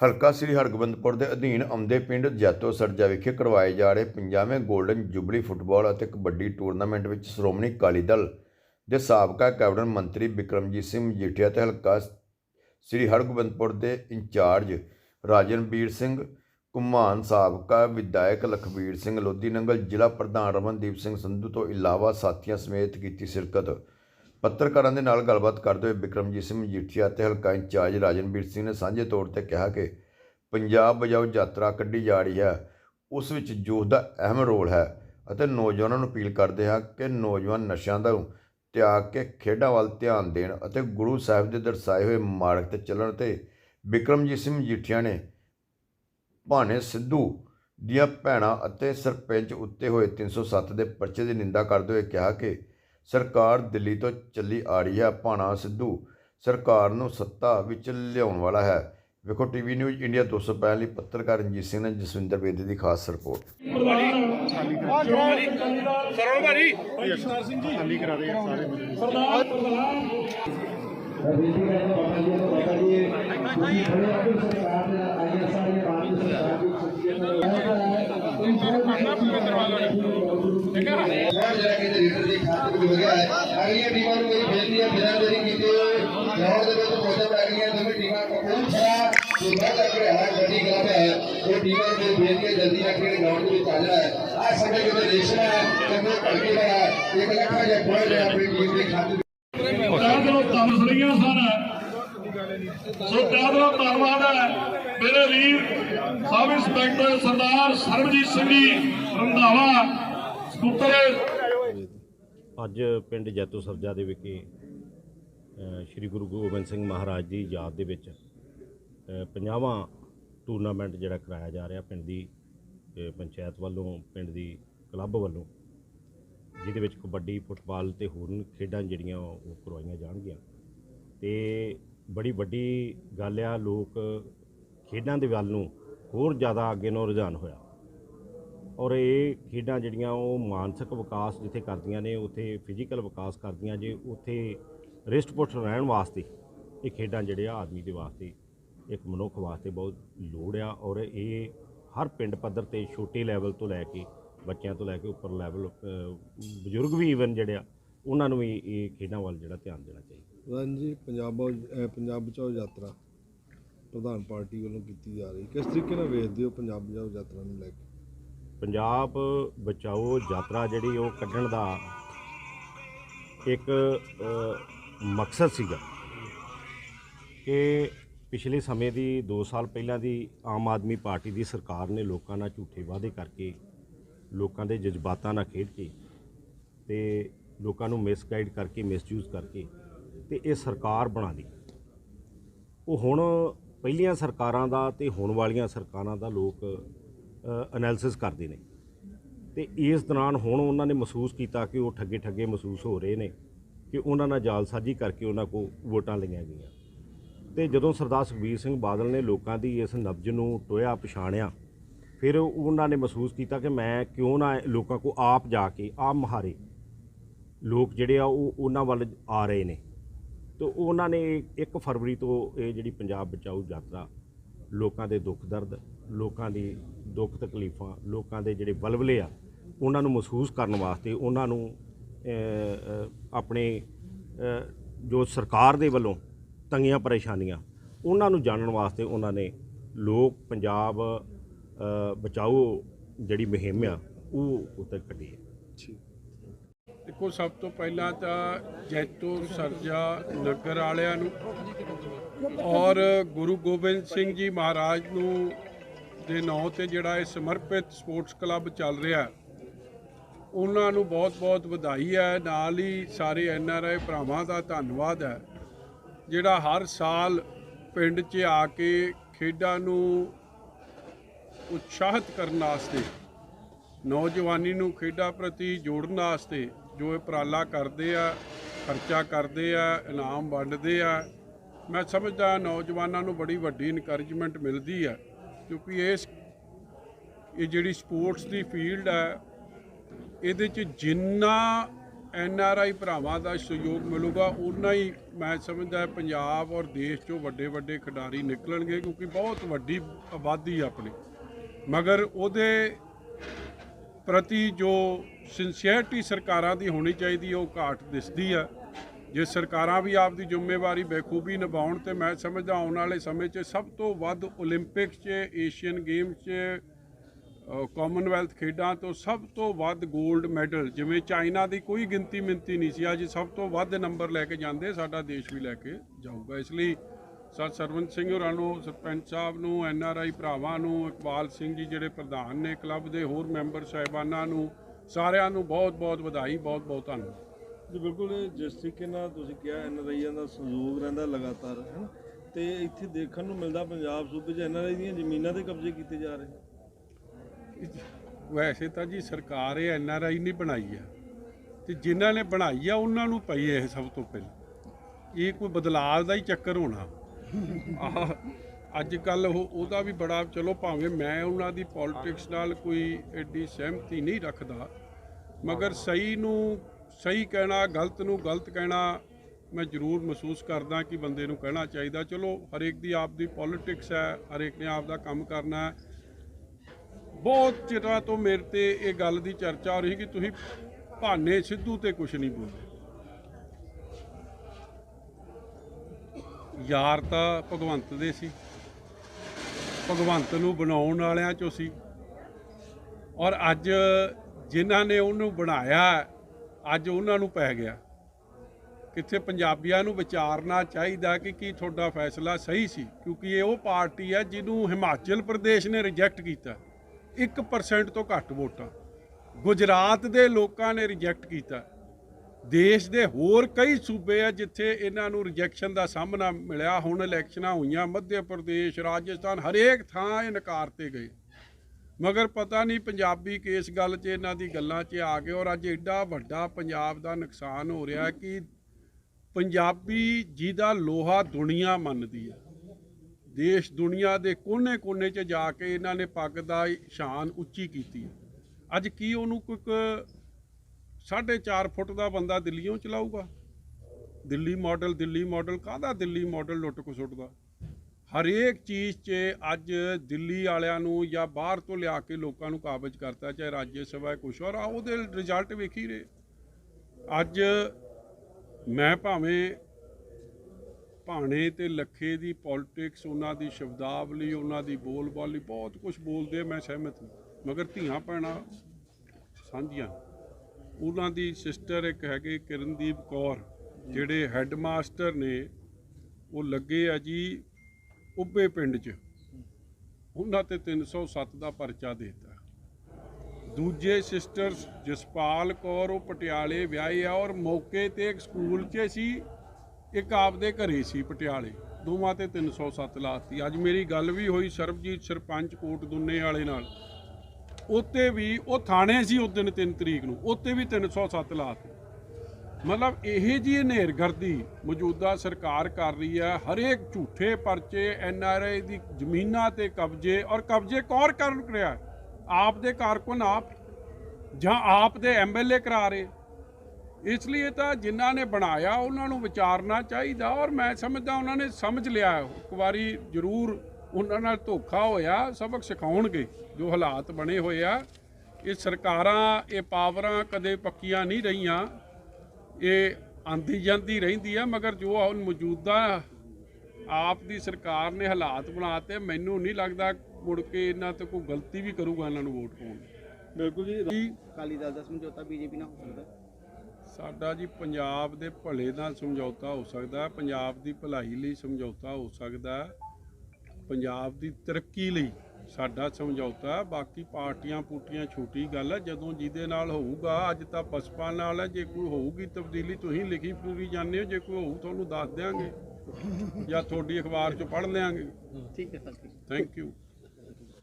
ਹਲਕਾ ਸ੍ਰੀ ਹਰਗੋਬਿੰਦਪੁਰ ਦੇ ਅਧੀਨ ਆਉਂਦੇ ਪਿੰਡ ਜੈਤੋ ਸਰਜਾ ਵਿਖੇ ਕਰਵਾਏ ਜਾ ਰਹੇ 50ਵੇਂ 골ਡਨ ਜੁਬਲੀ ਫੁੱਟਬਾਲ ਅਤੇ ਕਬੱਡੀ ਟੂਰਨਾਮੈਂਟ ਵਿੱਚ ਸ਼੍ਰੋਮਣੀ ਅਕਾਲੀ ਦਲ ਦੇ ਸਾਬਕਾ ਕੈਬਨਿਟ ਮੰਤਰੀ ਬਿਕਰਮਜੀਤ ਸਿੰਘ ਮਜੀਠੀਆ ਤੇ ਹਲਕਾ ਸ੍ਰੀ ਹਰਗੋਬਿੰਦਪੁਰ ਦੇ ਇੰਚਾਰਜ ਰਾਜਨਵੀਰ ਸਿੰਘ ਕੁਮਾਨ ਸਾਬਕਾ ਵਿਧਾਇਕ ਲਖਬੀਰ ਸਿੰਘ ਲੋਧੀ ਨੰਗਲ, ਜ਼ਿਲ੍ਹਾ ਪ੍ਰਧਾਨ ਰਮਨਦੀਪ ਸਿੰਘ ਸੰਧੂ ਤੋਂ ਇਲਾਵਾ ਸਾਥੀਆਂ ਸਮੇਤ ਕੀਤੀ ਸ਼ਿਰਕਤ। ਪੱਤਰਕਾਰਾਂ ਦੇ ਨਾਲ ਗੱਲਬਾਤ ਕਰਦੇ ਹੋਏ ਬਿਕਰਮਜੀਤ ਸਿੰਘ ਮਜੀਠੀਆ ਅਤੇ ਹਲਕਾ ਇੰਚਾਰਜ ਰਾਜਨਵੀਰ ਸਿੰਘ ਨੇ ਸਾਂਝੇ ਤੌਰ ਤੇ ਕਿਹਾ ਕਿ ਪੰਜਾਬ ਬਜਾਓ ਯਾਤਰਾ ਕੱਢੀ ਜਾ ਰਹੀ ਹੈ। ਉਸ ਵਿੱਚ ਯੂਥ ਦਾ ਅਹਿਮ ਰੋਲ ਹੈ ਅਤੇ ਨੌਜਵਾਨਾਂ ਨੂੰ ਅਪੀਲ ਕਰਦੇ ਹਾਂ ਕਿ ਨੌਜਵਾਨ ਨਸ਼ਿਆਂ ਦਾ ਤਿਆਗ ਕੇ ਖੇਡਾਂ ਵੱਲ ਧਿਆਨ ਦੇਣ ਅਤੇ ਗੁਰੂ ਸਾਹਿਬ ਦੇ ਦਰਸਾਏ ਹੋਏ ਮਾਰਗ ਤੇ ਚੱਲਣ ਤੇ ਬਿਕਰਮਜੀਤ ਸਿੰਘ ਮਜੀਠੀਆ ਨੇ ਭਾਣੇ ਸਿੱਧੂ ਦੀਆਂ ਭੈਣਾਂ ਅਤੇ ਸਰਪੰਚ ਉੱਤੇ ਹੋਏ 307 ਦੇ ਪਰਚੇ ਦੀ ਨਿੰਦਾ ਕਰਦੇ ਹੋਏ ਕਿਹਾ ਕਿ ਸਰਕਾਰ ਦਿੱਲੀ ਤੋਂ ਚੱਲੀ ਆ ਰਹੀ ਹੈ, ਭਾਣਾ ਸਿੱਧੂ। ਸਰਕਾਰ ਨੂੰ ਸੱਤਾ ਵਿੱਚ ਲਿਆਉਣ ਵਾਲਾ ਹੈ। ਵੇਖੋ ਟੀਵੀ ਨਿਊਜ਼ ਇੰਡੀਆ 265 ਲਈ ਪੱਤਰਕਾਰ ਰਣਜੀਤ ਸਿੰਘ ਨੇ ਜਸਵਿੰਦਰ ਬੇਦੀ ਦੀ ਖਾਸ ਰਿਪੋਰਟ। ਸਰਵਣ ਭਾਜੀ ਖਾਲੀ ਕਰਾ ਦੇ ਸਾਰੇ ਬਹੁਤ ਜਰਾ ਕਿ ਲੀਡਰ ਦੀ ਖਾਤਰ ਹੋ ਗਿਆ ਹੈ ਅਗਲੀਆਂ ਟੀਮਾਂ ਨੂੰ ਮੇਰੀ ਬੇਨਤੀ ਹੈ ਬਿਨਾਂ ਦੇਰੀ ਕੀਤੇ ਗਰਾਊਂਡ ਦੇ ਵਿੱਚ ਪਹੁੰਚਣ ਲੱਗ ਗਈਆਂ ਦੋਵੇਂ ਟੀਮਾਂ ਕਪੂਰਥਲਾ ਜੋ ਬਾਹਰ ਲੱਗ ਰਿਹਾ ਹੈ ਗੱਡੀ ਕਲੱਬ ਹੈ ਉਹ ਟੀਮਾਂ ਨੂੰ ਮੇਰੀ ਬੇਨਤੀ ਹੈ ਜਲਦੀ ਆ ਕੇ ਗਰਾਊਂਡ ਦੇ ਵਿੱਚ ਆ ਜਾਣਾ ਹੈ ਆ ਸਾਡੇ ਕੋਲ ਰੇਸ਼ਨ ਹੈ ਚੰਗੇ ਭੜਕੇ ਦਾ ਹੈ ਇੱਕ ਲੱਖ ਜਾਂ ਪੁਆਇੰਟ ਹੈ ਆਪਣੀ ਟੀਮ ਦੇ ਖਾਤੇ ਚਾਦਰੋਂ ਤਮਸਲੀਆਂ ਸਨ ਸੋ ਚਾਦਰੋਂ ਧੰਨਵਾਦ ਹੈ ਮੇਰੇ ਵੀਰ ਸਬ ਇੰਸਪੈਕਟਰ ਸਰਦਾਰ ਸਰਬਜੀਤ ਸਿੰਘ ਜੀ ਰੰਧਾਵਾ ਸਪੁੱਤਰ ਅੱਜ ਪਿੰਡ ਜੈਤੋ ਸਰਜਾ ਦੇ ਵਿਖੇ ਸ੍ਰੀ ਗੁਰੂ ਗੋਬਿੰਦ ਸਿੰਘ ਮਹਾਰਾਜ ਦੀ ਯਾਦ ਦੇ ਵਿੱਚ 50ਵਾਂ ਟੂਰਨਾਮੈਂਟ ਜਿਹੜਾ ਕਰਾਇਆ ਜਾ ਰਿਹਾ ਪਿੰਡ ਦੀ ਪੰਚਾਇਤ ਵੱਲੋਂ, ਪਿੰਡ ਦੀ ਕਲੱਬ ਵੱਲੋਂ, ਜਿਹਦੇ ਵਿੱਚ ਕਬੱਡੀ, ਫੁੱਟਬਾਲ ਤੇ ਹੋਰ ਖੇਡਾਂ ਜਿਹੜੀਆਂ ਉਹ ਕਰਵਾਈਆਂ ਜਾਣਗੀਆਂ। ਤੇ ਬੜੀ ਵੱਡੀ ਗੱਲ ਆ, ਲੋਕ ਖੇਡਾਂ ਦੇ ਵੱਲ ਨੂੰ ਹੋਰ ਜ਼ਿਆਦਾ ਅੱਗੇ ਨੂੰ ਰੁਝਾਨ ਹੋਇਆ। ਔਰ ਇਹ ਖੇਡਾਂ ਜਿਹੜੀਆਂ ਉਹ ਮਾਨਸਿਕ ਵਿਕਾਸ ਜਿੱਥੇ ਕਰਦੀਆਂ ਨੇ, ਉੱਥੇ ਫਿਜ਼ੀਕਲ ਵਿਕਾਸ ਕਰਦੀਆਂ ਜੇ, ਉੱਥੇ ਰਿਸ਼ਟ ਪੁਸ਼ਟ ਰਹਿਣ ਵਾਸਤੇ ਇਹ ਖੇਡਾਂ ਜਿਹੜੇ ਆ ਆਦਮੀ ਦੇ ਵਾਸਤੇ, ਇੱਕ ਮਨੁੱਖ ਵਾਸਤੇ ਬਹੁਤ ਲੋੜ ਆ। ਔਰ ਇਹ ਹਰ ਪਿੰਡ ਪੱਧਰ ਤੇ ਛੋਟੇ ਲੈਵਲ ਤੋਂ ਲੈ ਕੇ, ਬੱਚਿਆਂ ਤੋਂ ਲੈ ਕੇ ਉੱਪਰ ਲੈਵਲ ਬਜ਼ੁਰਗ ਵੀ ਈਵਨ ਜਿਹੜੇ ਆ, ਉਹਨਾਂ ਨੂੰ ਵੀ ਇਹ ਖੇਡਾਂ ਵੱਲ ਜਿਹੜਾ ਧਿਆਨ ਦੇਣਾ ਚਾਹੀਦਾ। ਹਾਂਜੀ, ਪੰਜਾਬ ਪੰਜਾਬ ਬਚਾਓ ਯਾਤਰਾ ਪ੍ਰਧਾਨ ਪਾਰਟੀ ਵੱਲੋਂ ਕੀਤੀ ਜਾ ਰਹੀ ਕਿਸ ਤਰੀਕੇ ਨਾਲ ਵੇਖਦੇ ਹੋ ਪੰਜਾਬ ਬਚਾਓ ਯਾਤਰਾ ਨੂੰ ਲੈ ਕੇ? ਪੰਜਾਬ ਬਚਾਓ ਯਾਤਰਾ ਜਿਹੜੀ ਉਹ ਕੱਢਣ ਦਾ ਇੱਕ ਮਕਸਦ ਸੀਗਾ ਕਿ ਪਿਛਲੇ ਸਮੇਂ ਦੀ 2 ਸਾਲ ਪਹਿਲਾਂ ਦੀ ਆਮ ਆਦਮੀ ਪਾਰਟੀ ਦੀ ਸਰਕਾਰ ਨੇ ਲੋਕਾਂ ਨਾਲ ਝੂਠੇ ਵਾਅਦੇ ਕਰਕੇ ਲੋਕਾਂ ਦੇ ਜਜ਼ਬਾਤਾਂ ਨਾਲ ਖੇਡ ਕੇ ਤੇ ਲੋਕਾਂ ਨੂੰ ਮਿਸਗਾਈਡ ਕਰਕੇ, ਮਿਸਯੂਜ਼ ਕਰਕੇ ਤੇ ਇਹ ਸਰਕਾਰ ਬਣਾ ਲਈ। ਉਹ ਹੁਣ ਪਹਿਲੀਆਂ ਸਰਕਾਰਾਂ ਦਾ ਤੇ ਹੁਣ ਵਾਲੀਆਂ ਸਰਕਾਰਾਂ ਦਾ ਲੋਕ ਐਨਾਲਿਸਿਸ ਕਰਦੇ ਨੇ। ਤੇ ਇਸ ਦੌਰਾਨ ਹੁਣ ਉਹਨਾਂ ਨੇ ਮਹਿਸੂਸ ਕੀਤਾ ਕਿ ਉਹ ਠੱਗੇ ਠੱਗੇ ਮਹਿਸੂਸ ਹੋ ਰਹੇ ਨੇ ਕਿ ਉਹਨਾਂ ਨਾਲ ਜਾਲਸਾਜ਼ੀ ਕਰਕੇ ਉਹਨਾਂ ਕੋ ਵੋਟਾਂ ਲਈਆਂ ਗਈਆਂ। ਤੇ ਜਦੋਂ ਸਰਦਾਰ ਸੁਖਬੀਰ ਸਿੰਘ ਬਾਦਲ ਨੇ ਲੋਕਾਂ ਦੀ ਇਸ ਨਬਜ ਨੂੰ ਟੋਇਆ ਪਛਾਣਿਆ, ਫਿਰ ਉਹਨਾਂ ਨੇ ਮਹਿਸੂਸ ਕੀਤਾ ਕਿ ਮੈਂ ਕਿਉਂ ਨਾ ਲੋਕਾਂ ਕੋ ਆਪ ਜਾ ਕੇ, ਆਪ ਮਹਾਰੇ ਲੋਕ ਜਿਹੜੇ ਆ ਉਹ ਉਹਨਾਂ ਵੱਲ ਆ ਰਹੇ ਨੇ। ਤੇ ਉਹਨਾਂ ਨੇ 1 ਫਰਵਰੀ ਤੋਂ ਇਹ ਜਿਹੜੀ ਪੰਜਾਬ ਬਚਾਓ ਯਾਤਰਾ ਲੋਕਾਂ ਦੇ ਦੁੱਖ ਦਰਦ ਲੋਕਾਂ ਦੀ ਦੁੱਖ ਤਕਲੀਫਾਂ, ਲੋਕਾਂ ਦੇ ਜਿਹੜੇ ਬਲਬਲੇ ਆ, ਉਹਨਾਂ ਨੂੰ ਮਹਿਸੂਸ ਕਰਨ ਵਾਸਤੇ ਉਹਨਾਂ ਨੂੰ ਆਪਣੇ ਜੋ ਸਰਕਾਰ ਦੇ ਵੱਲੋਂ ਤੰਗੀਆਂ ਪਰੇਸ਼ਾਨੀਆਂ, ਉਹਨਾਂ ਨੂੰ ਜਾਣਨ ਵਾਸਤੇ ਉਹਨਾਂ ਨੇ ਲੋਕ, ਪੰਜਾਬ ਬਚਾਓ ਜਿਹੜੀ ਮੁਹਿੰਮ ਆ, ਉਹ ਉੱਤੇ ਕੱਢੀ ਹੈ। ਦੇਖੋ, ਸਭ ਤੋਂ ਪਹਿਲਾਂ ਤਾਂ ਜੈਤੋ, ਸਰਜਾ, ਨਗਰ ਵਾਲਿਆਂ ਨੂੰ ਔਰ ਗੁਰੂ ਗੋਬਿੰਦ ਸਿੰਘ ਜੀ ਮਹਾਰਾਜ ਨੂੰ ਦੇ ਨਾਂ ਤੇ ਜਿਹੜਾ ਇਹ ਸਮਰਪਿਤ ਸਪੋਰਟਸ ਕਲੱਬ ਚੱਲ ਰਿਹਾ ਉਹਨਾਂ ਨੂੰ ਬਹੁਤ-ਬਹੁਤ ਵਧਾਈ ਹੈ। ਨਾਲ ਹੀ ਸਾਰੇ ਐਨ ਆਰ ਆਈ ਭਰਾਵਾਂ ਦਾ ਧੰਨਵਾਦ ਹੈ, ਜਿਹੜਾ ਹਰ ਸਾਲ ਪਿੰਡ 'ਚ ਆ ਕੇ ਖੇਡਾਂ ਨੂੰ ਉਤਸ਼ਾਹਿਤ ਕਰਨ ਵਾਸਤੇ, ਨੌਜਵਾਨੀ ਨੂੰ ਖੇਡਾਂ ਪ੍ਰਤੀ ਜੋੜਨ ਵਾਸਤੇ ਜੋ ਇਹ ਉਪਰਾਲਾ ਕਰਦੇ ਆ, ਖਰਚਾ ਕਰਦੇ ਆ, ਇਨਾਮ ਵੰਡਦੇ ਆ, ਮੈਂ ਸਮਝਦਾ ਨੌਜਵਾਨਾਂ ਨੂੰ ਬੜੀ ਵੱਡੀ ਇਨਕਰੇਜਮੈਂਟ ਮਿਲਦੀ ਆ ਕਿਉਂਕਿ ਇਸ ਇਹ ਜਿਹੜੀ ਸਪੋਰਟਸ ਦੀ ਫੀਲਡ ਹੈ, ਇਹਦੇ 'ਚ ਜਿੰਨਾ ਐਨ ਆਰ ਆਈ ਭਰਾਵਾਂ ਦਾ ਸਹਿਯੋਗ ਮਿਲੂਗਾ ਉਨਾ ਹੀ ਮੈਂ ਸਮਝਦਾ ਪੰਜਾਬ ਔਰ ਦੇਸ਼ 'ਚੋਂ ਵੱਡੇ ਵੱਡੇ ਖਿਡਾਰੀ ਨਿਕਲਣਗੇ, ਕਿਉਂਕਿ ਬਹੁਤ ਵੱਡੀ ਆਬਾਦੀ ਆ ਆਪਣੀ। ਮਗਰ ਉਹਦੇ ਪ੍ਰਤੀ ਜੋ ਸਿੰਸੀਅਰਟੀ ਸਰਕਾਰਾਂ ਦੀ ਹੋਣੀ ਚਾਹੀਦੀ ਹੈ, ਉਹ ਘਾਟ ਦਿਸਦੀ ਆ ਜੇ ਸਰਕਾਰਾਂ ਵੀ ਆਪਦੀ ਜ਼ਿੰਮੇਵਾਰੀ ਬੇਖੂਬੀ ਨਿਭਾਉਣ ਤੇ ਮੈਂ ਸਮਝਦਾ ਆਉਣ ਵਾਲੇ ਸਮੇਂ 'ਚ ਸਭ ਤੋਂ ਵੱਧ 올림픽ਸ 'ਚ ਏਸ਼ੀਅਨ ਗੇਮਸ 'ਚ ਕਾਮਨਵੈਲਥ ਖੇਡਾਂ ਤੋਂ ਸਭ ਤੋਂ ਵੱਧ 골ਡ ਮੈਡਲ ਜਿਵੇਂ ਚਾਈਨਾ ਦੀ ਕੋਈ ਗਿਣਤੀ ਮਿੰਤੀ ਨਹੀਂ ਸੀ, ਅੱਜ ਸਭ ਤੋਂ ਵੱਧ ਨੰਬਰ ਲੈ ਕੇ ਜਾਂਦੇ, ਸਾਡਾ ਦੇਸ਼ ਵੀ ਲੈ ਕੇ ਜਾਊਗਾ। ਇਸ ਲਈ ਸਰ ਸਰਵੰਤ ਸਿੰਘ ਹੋਰਾਂ ਨੂੰ, ਸਰਪੰਚ ਸਾਹਿਬ ਨੂੰ ਐਨ ਆਰ ਆਈ ਭਰਾਵਾਂ ਨੂੰ, ਇਕਬਾਲ ਸਿੰਘ ਜੀ ਜਿਹੜੇ ਪ੍ਰਧਾਨ ਨੇ, ਕਲੱਬ ਦੇ ਹੋਰ ਮੈਂਬਰ ਸਹਿਬਾਨਾਂ ਨੂੰ, ਸਾਰਿਆਂ ਨੂੰ ਬਹੁਤ ਬਹੁਤ ਵਧਾਈ ਬਹੁਤ ਬਹੁਤ ਧੰਨਵਾਦ। ਜੀ, ਬਿਲਕੁਲ ਜਿਸ ਤਰੀਕੇ ਨਾਲ ਤੁਸੀਂ ਕਿਹਾ ਐਨਆਰਆਈਆਂ ਦਾ ਸਹਿਯੋਗ ਰਹਿੰਦਾ ਲਗਾਤਾਰ, ਹੈ ਨਾ? ਤੇ ਇੱਥੇ ਦੇਖਣ ਨੂੰ ਮਿਲਦਾ ਪੰਜਾਬ ਸੂਬੇ 'ਚ ਐਨਆਰਆਈ ਦੀਆਂ ਜ਼ਮੀਨਾਂ ਤੇ ਕਬਜ਼ੇ ਕੀਤੇ ਜਾ ਰਹੇ ਵੈਸੇ ਤਾਂ ਜੀ ਸਰਕਾਰ ਇਹ ਐਨ ਆਰ ਆਈ ਨਹੀਂ ਬਣਾਈ ਆ। ਤੇ ਜਿਨ੍ਹਾਂ ਨੇ ਬਣਾਈ ਆ, ਉਹਨਾਂ ਨੂੰ ਪਈ ਇਹ ਸਭ ਤੋਂ ਪਹਿਲਾਂ। ਇਹ ਕੋਈ ਬਦਲਾਅ ਦਾ ਹੀ ਚੱਕਰ ਹੋਣਾ। ਆਹ ਅੱਜ ਕੱਲ ਉਹ, ਉਹਦਾ ਵੀ ਬੜਾ, ਚਲੋ ਭਾਵੇਂ ਮੈਂ ਉਹਨਾਂ ਦੀ ਪੋਲਿਟਿਕਸ ਨਾਲ ਕੋਈ ਐਡੀ ਸਹਿਮਤੀ ਨਹੀਂ ਰੱਖਦਾ, ਮਗਰ ਸਹੀ ਨੂੰ ਸਹੀ ਕਹਿਣਾ, ਗਲਤ ਨੂੰ ਗਲਤ ਕਹਿਣਾ, ਮੈਂ ਜ਼ਰੂਰ ਮਹਿਸੂਸ ਕਰਦਾ ਕਿ ਬੰਦੇ ਨੂੰ ਕਹਿਣਾ ਚਾਹੀਦਾ। ਚਲੋ, ਹਰੇਕ ਦੀ ਆਪ ਦੀ ਪੋਲਿਟਿਕਸ ਹੈ, ਹਰੇਕ ਨੇ ਆਪ ਦਾ ਕੰਮ ਕਰਨਾ ਹੈ। ਬਹੁਤ ਚਿਰਾਂ ਤੋਂ ਮੇਰੇ ਤੇ ਇਹ ਗੱਲ ਦੀ ਚਰਚਾ ਹੋ ਰਹੀ ਕਿ ਤੁਸੀਂ ਭਾਨੇ ਸਿੱਧੂ ਤੇ ਕੁਝ ਨਹੀਂ ਬੋਲਦੇ। ਯਾਰ ਤਾਂ ਭਗਵੰਤ ਦੇ ਸੀ। ਭਗਵੰਤ ਨੂੰ ਬਣਾਉਣ ਵਾਲਿਆਂ ਚੋਂ ਸੀ। ਔਰ ਅੱਜ ਜਿਨ੍ਹਾਂ ਨੇ ਉਹਨੂੰ ਬਣਾਇਆ ਅੱਜ ਉਹਨਾਂ ਨੂੰ ਪੈ ਗਿਆ ਕਿੱਥੇ ਪੰਜਾਬੀਆਂ ਨੂੰ ਵਿਚਾਰਨਾ ਚਾਹੀਦਾ ਕਿ ਕੀ ਤੁਹਾਡਾ ਫੈਸਲਾ ਸਹੀ ਸੀ, ਕਿਉਂਕਿ ਇਹ ਉਹ ਪਾਰਟੀ ਹੈ ਜਿਹਨੂੰ ਹਿਮਾਚਲ ਪ੍ਰਦੇਸ਼ ਨੇ ਰਿਜੈਕਟ ਕੀਤਾ। 1% ਤੋਂ ਘੱਟ ਵੋਟਾਂ। ਗੁਜਰਾਤ ਦੇ ਲੋਕਾਂ ਨੇ ਰਿਜੈਕਟ ਕੀਤਾ। ਦੇਸ਼ ਦੇ ਹੋਰ ਕਈ ਸੂਬੇ ਆ ਜਿੱਥੇ ਇਹਨਾਂ ਨੂੰ ਰਿਜੈਕਸ਼ਨ ਦਾ ਸਾਹਮਣਾ ਮਿਲਿਆ। ਹੁਣ ਇਲੈਕਸ਼ਨਾਂ ਹੋਈਆਂ, ਮੱਧ ਪ੍ਰਦੇਸ਼, ਰਾਜਸਥਾਨ ਹਰੇਕ ਥਾਂ ਇਹ ਨਕਾਰਤੇ ਗਏ। ਮਗਰ ਪਤਾ ਨਹੀਂ ਪੰਜਾਬੀ ਕਿਸ ਗੱਲ 'ਚ ਇਹਨਾਂ ਦੀ ਗੱਲਾਂ 'ਚ ਆ ਗਏ ਔਰ ਅੱਜ ਐਡਾ ਵੱਡਾ ਪੰਜਾਬ ਦਾ ਨੁਕਸਾਨ ਹੋ ਰਿਹਾ ਕਿ ਪੰਜਾਬੀ ਜਿਹਦਾ ਲੋਹਾ ਦੁਨੀਆ ਮੰਨਦੀ ਹੈ, ਦੇਸ਼ ਦੁਨੀਆ ਦੇ ਕੋਨੇ-ਕੋਨੇ 'ਚ ਜਾ ਕੇ ਇਹਨਾਂ ਨੇ ਪੱਗ ਦਾ ਸ਼ਾਨ ਉੱਚੀ ਕੀਤੀ ਹੈ। ਅੱਜ ਕੀ ਉਹਨੂੰ ਕੋਈ ਕ- ਸਾਢੇ 4 ਫੁੱਟ ਦਾ ਬੰਦਾ ਦਿੱਲੀੋਂ ਚਲਾਊਗਾ? ਦਿੱਲੀ ਮਾਡਲ ਦਿੱਲੀ ਮਾਡਲ ਕਾਹਦਾ ਦਿੱਲੀ ਮਾਡਲ ਲੁੱਟ ਕੋ ਸੁੱਟਦਾ ਹਰੇਕ ਚੀਜ਼ 'ਚ ਅੱਜ ਦਿੱਲੀ ਵਾਲਿਆਂ ਨੂੰ ਜਾਂ ਬਾਹਰ ਤੋਂ ਲਿਆ ਕੇ ਲੋਕਾਂ ਨੂੰ ਕਾਬਜ ਕਰਤਾ, ਚਾਹੇ ਰਾਜ ਸਭਾ ਕੁਛ ਔਰ ਆਹ ਉਹਦੇ ਰਿਜ਼ਲਟ ਵੇਖੀ ਰਹੇ। ਅੱਜ ਮੈਂ ਭਾਵੇਂ ਭਾਣੇ ਤੇ ਲੱਖੇ ਦੀ ਪੋਲਿਟਿਕਸ ਉਹਨਾਂ ਦੀ ਸ਼ਬਦਾਵਲੀ, ਉਹਨਾਂ ਦੀ ਬੋਲਬਾਲੀ, ਬਹੁਤ ਕੁਝ ਬੋਲਦੇ ਮੈਂ ਸਹਿਮਤ ਹਾਂ ਮਗਰ ਧੀਆਂ ਭੈਣਾਂ ਸਾਂਝੀਆਂ। ਉਹਨਾਂ ਦੀ ਸਿਸਟਰ ਇੱਕ ਹੈਗੇ ਕਿਰਨਦੀਪ ਕੌਰ, ਜਿਹੜੇ ਹੈੱਡਮਾਸਟਰ ਨੇ, ਉਹ ਲੱਗੇ ਆ ਜੀ ਉੱਬੇ ਪਿੰਡ 'ਚ। ਉਹਨਾਂ ਤੇ 307 ਦਾ ਪਰਚਾ ਦੇਤਾ। ਦੂਜੇ ਸਿਸਟਰ ਜਸਪਾਲ ਕੌਰ, ਉਹ ਪਟਿਆਲੇ ਵਿਆਹੇ ਆ ਔਰ ਮੌਕੇ ਤੇ ਇੱਕ ਸਕੂਲ 'ਚ ਸੀ, ਇੱਕ ਆਪਦੇ ਘਰੇ ਸੀ ਪਟਿਆਲੇ। ਦੋਵਾਂ ਤੇ 307 ਲਾਤੀ ਅੱਜ ਮੇਰੀ ਗੱਲ ਵੀ ਹੋਈ ਸਰਬਜੀਤ ਸਰਪੰਚ ਕੋਟ ਦੁੰਨੇ ਵਾਲੇ ਨਾਲ। ਉੱਤੇ ਵੀ ਉਹ ਥਾਣੇ ਸੀ ਉਸ ਦਿਨ 3 ਤਰੀਕ ਨੂੰ। ਉੱਤੇ ਵੀ 307 ਲਾਤੀ ਮਤਲਬ ਇਹ ਜੀ ਹਨੇਰਗਰਦੀ ਮੌਜੂਦਾ ਸਰਕਾਰ ਕਰ ਰਹੀ ਹੈ। ਹਰੇਕ ਝੂਠੇ ਪਰਚੇ, ਐਨ ਆਰ ਆਈ ਦੀ ਜ਼ਮੀਨਾਂ ਤੇ ਕਬਜ਼ੇ ਔਰ ਕਬਜ਼ੇ ਕੌਰ ਕਰ ਰਿਹਾ ਆਪ ਦੇ ਕਾਰਕੁਨ ਆਪ? ਜਾਂ ਆਪ ਦੇ ਐਮਐਲਏ ਕਰਾ ਰਹੇ? ਇਸ ਲਈ ਤਾਂ ਜਿਨ੍ਹਾਂ ਨੇ ਬਣਾਇਆ ਉਹਨਾਂ ਨੂੰ ਵਿਚਾਰਨਾ ਚਾਹੀਦਾ ਔਰ ਮੈਂ ਸਮਝਦਾ ਉਹਨਾਂ ਨੇ ਸਮਝ ਲਿਆ ਇੱਕ ਵਾਰੀ ਜ਼ਰੂਰ ਉਹਨਾਂ ਨਾਲ ਧੋਖਾ ਹੋਇਆ, ਸਬਕ ਸਿਖਾਉਣਗੇ ਜੋ ਹਾਲਾਤ ਬਣੇ ਹੋਏ ਆ। ਇਹ ਸਰਕਾਰਾਂ, ਇਹ ਪਾਵਰਾਂ ਕਦੇ ਪੱਕੀਆਂ ਨਹੀਂ ਰਹੀਆਂ। ਇਹ ਆਂਦੀ ਜਾਂਦੀ ਰਹਿੰਦੀ ਆ ਮਗਰ ਜੋ ਹੁਣ ਮੌਜੂਦਾ ਆਪ ਦੀ ਸਰਕਾਰ ਨੇ ਹਾਲਾਤ ਬਣਾਤੇ ਮੈਨੂੰ ਨਹੀਂ ਲੱਗਦਾ ਮੁੜ ਕੇ ਇਹਨਾਂ ਤੇ ਕੋਈ ਗਲਤੀ ਵੀ ਕਰੂਗਾ ਇਹਨਾਂ ਨੂੰ ਵੋਟ ਪਾਉਣ। ਬਿਲਕੁਲ ਜੀ ਕੀ ਅਕਾਲੀ ਦਲ ਦਾ ਸਮਝੌਤਾ ਬੀਜੇਪੀ ਨਾਲ ਹੋ ਸਕਦਾ? ਸਾਡਾ ਜੀ ਪੰਜਾਬ ਦੇ ਭਲੇ ਨਾਲ ਸਮਝੌਤਾ ਹੋ ਸਕਦਾ ਹੈ, ਪੰਜਾਬ ਦੀ ਭਲਾਈ ਲਈ ਸਮਝੌਤਾ ਹੋ ਸਕਦਾ ਹੈ, ਪੰਜਾਬ ਦੀ ਤਰੱਕੀ ਲਈ ਸਾਡਾ ਸਮਝੌਤਾ। ਬਾਕੀ ਪਾਰਟੀਆਂ ਪੂਟੀਆਂ ਛੋਟੀ ਗੱਲ ਹੈ ਜਦੋਂ ਜਿਹਦੇ ਨਾਲ ਹੋਊਗਾ ਅੱਜ ਤਾਂ ਬਸਪਾ ਨਾਲ ਹੈ ਜੇ ਕੋਈ ਹੋਊਗੀ ਤਬਦੀਲੀ ਤੁਸੀਂ ਲਿਖੀ ਪੂਰੀ ਜਾਂਦੇ ਹੋ ਜੇ ਕੋਈ ਹੋਊ ਤੁਹਾਨੂੰ ਦੱਸ ਦਿਆਂਗੇ ਜਾਂ ਤੁਹਾਡੀ ਅਖਬਾਰ 'ਚ ਪੜ੍ਹ ਲਿਆਂਗੇ ਠੀਕ ਹੈ ਸਰ ਥੈਂਕ ਯੂ